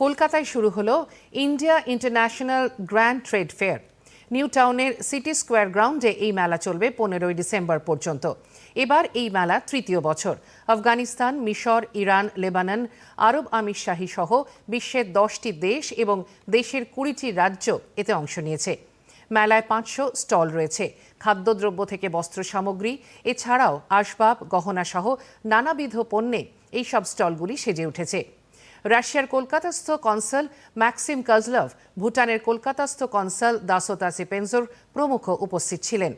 কলকাতায় শুরু হলো India international grand trade fair. New টাউনের সিটি স্কোয়ার গ্রাউন্ডে এই মেলা চলবে পনেরোই ডিসেম্বর পর্যন্ত। এবার এই মেলা তৃতীয় বছর। আফগানিস্তান, মিশর, ইরান, লেবানন, আরব আমির শাহী সহ বিশ্বের দশটি দেশ এবং দেশের কুড়িটি রাজ্য এতে অংশ নিয়েছে। মেলায় পাঁচশো স্টল রয়েছে। খাদ্যদ্রব্য থেকে বস্ত্র সামগ্রী এছাড়াও আসবাব গহনা সহ নানাবিধ পণ্যে এইসব স্টলগুলি সেজে উঠেছে। রাশিয়ার কলকাতাস্থ কনসাল ম্যাক্সিম কাজলভ, ভুটানের কলকাতাস্থ কনসাল দাসোতা সিপেনজোর প্রমুখ উপস্থিত ছিলেন।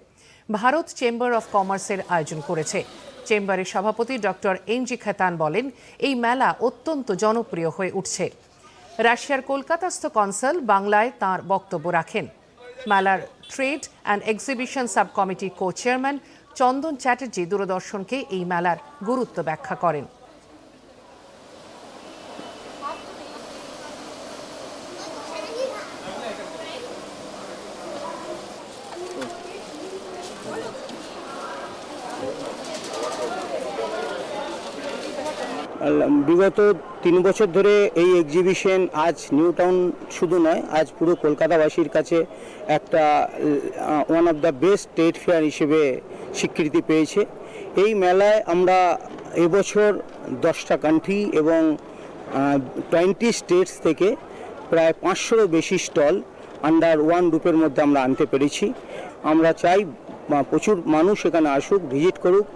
ভারত চেম্বার অফ কমার্সের আয়োজন করেছে। চেম্বারের সভাপতি ডক্টর এনজি খেতান বলেন, এই মেলা অত্যন্ত জনপ্রিয় হয়ে উঠছে। রাশিয়ার কলকাতাস্থ কনসাল বাংলায় তার বক্তব্য রাখেন। মেলার ট্রেড অ্যান্ড এক্সিবিশন সাব কমিটির কো চেয়ারম্যান চন্দন চ্যাটার্জি দূরদর্শনকে এই মেলার গুরুত্ব ব্যাখ্যা করেন। বিগত তিন বছর ধরে এই এক্সিবিশন আজ নিউ টাউন শুধু নয়, আজ পুরো কলকাতাবাসীর কাছে একটা one of the best trade fair হিসেবে স্বীকৃতি পেয়েছে। এই মেলায় আমরা এবছর দশটা কান্ট্রি এবং টোয়েন্টি স্টেটস থেকে প্রায় পাঁচশোরও বেশি স্টল আন্ডার ওয়ান রুপের মধ্যে আমরা আনতে পেরেছি। আমরা চাই প্রচুর মানুষ এখানে আসুক ভিজিট করুক